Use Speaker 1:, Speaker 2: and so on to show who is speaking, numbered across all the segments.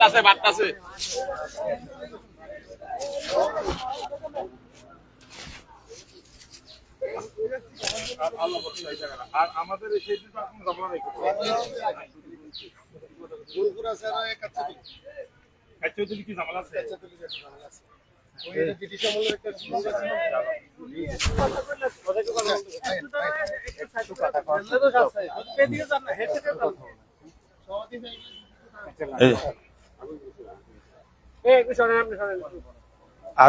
Speaker 1: আছে বাড়তাছে। আর আমাদের সেই কি ঝামেলা আছে
Speaker 2: এই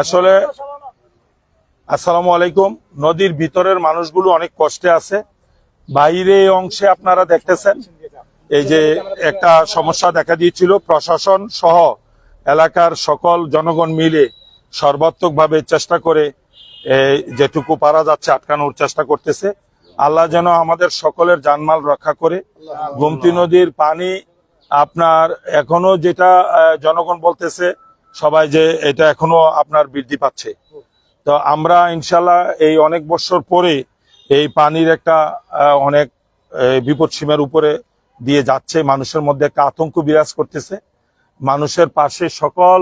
Speaker 2: আসলে আসসালামু আলাইকুম। নদীর ভিতরের মানুষগুলো অনেক কষ্টে আছে। বাইরে অংশে আপনারা দেখতেছেন, এই যে একটা সমস্যা দেখা দিয়েছিল। প্রশাসন সহ এলাকার সকল জনগণ মিলে সর্বাত্মকভাবে চেষ্টা করে যেটুকু পারা যাচ্ছে আটকানোর চেষ্টা করতেছে। আল্লাহ যেন আমাদের সকলের জানমাল রক্ষা করে। গোমতী নদীর পানি আপনার এখনও যেটা জনগণ বলতেছে সবাই যে এটা এখনও আপনার বৃদ্ধি পাচ্ছে। তো আমরা ইনশাল্লাহ এই অনেক বছর পরে এই পানির একটা অনেক বিপদ সীমার উপরে দিয়ে যাচ্ছে। মানুষের মধ্যে একটা আতঙ্ক বিরাজ করতেছে। মানুষের পাশে সকল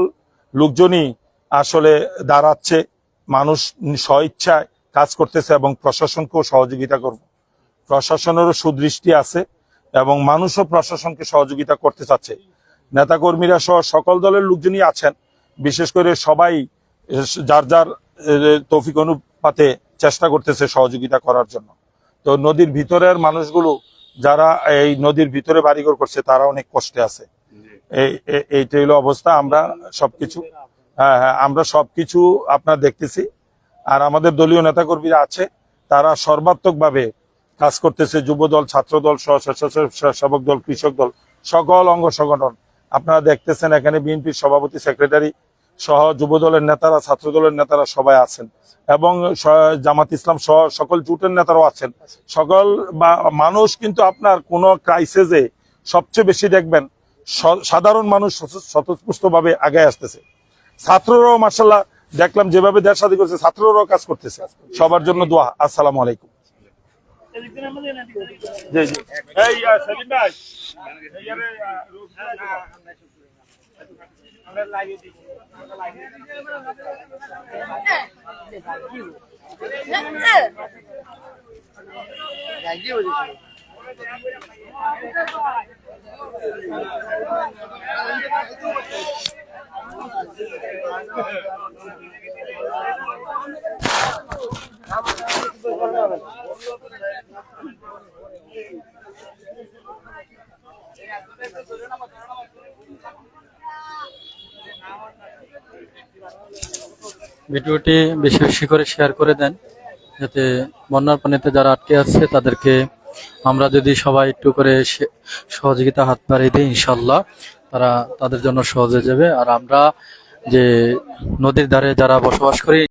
Speaker 2: লোকজনই আসলে দাঁড়াচ্ছে। মানুষ স্বইচ্ছায় কাজ করতেছে এবং প্রশাসনকেও সহযোগিতা করব। প্রশাসনেরও সুদৃষ্টি আছে এবং মানুষও প্রশাসনকে সহযোগিতা করতে চাচ্ছে। নেতাকর্মীরা সহ সকল দলের লোকজনই আছেন। বিশেষ করে সবাই, যার যার তৌফিক অনুপাতে চেষ্টা করতেছে সহযোগিতা করার জন্য। তো নদীর ভিতরের মানুষগুলো, যারা এই নদীর ভিতরে বাড়িঘর করছে, তারা অনেক কষ্টে আছে। এই এই- এইটা হলো অবস্থা। আমরা সবকিছু হ্যাঁ হ্যাঁ আমরা সবকিছু আপনার দেখতেছি। আর আমাদের দলীয় নেতাকর্মীরা আছে, তারা সর্বাত্মকভাবে কাজ করতেছে। যুব দল ছাত্র দল সহ স্বেচ্ছাসেবক দল, কৃষক দল, সকল অঙ্গ সংগঠন। আপনারা দেখতেছেন এখানে বিএনপির সভাপতি, সেক্রেটারি সহ যুব দলের নেতারা ছাত্র দলের নেতারা সবাই আছেন। এবং জামাত ইসলাম সহ সকল জুটের নেতারাও আছেন। সকল বা, মানুষ কিন্তু আপনার কোন ক্রাইসিসে সবচেয়ে বেশি দেখবেন সাধারণ মানুষ স্বতঃস্ফূর্ত ভাবে আগে আসতেছে। ছাত্ররাও মার্শাল্লাহ দেখলাম যেভাবে দেশ স্বাধীন করছে, ছাত্ররাও কাজ করতেছে। সবার জন্য দোয়া। আসসালামু আলাইকুম। জি জি
Speaker 1: এই আহ, ভাই লাগিয়ে দিই।
Speaker 3: ভিডিওটি বেশি বেশি করে শেয়ার করে দেন, যাতে বন্যার পানিতে যারা আটকে আছে তাদেরকে আমরা যদি সবাই একটু করে সহযোগিতা হাত বাড়িয়ে দিই ইনশাল্লাহ তারা তাদের জন্য সহজ যাবে। আর আমরা যে নদীর ধারে যারা বসবাস করি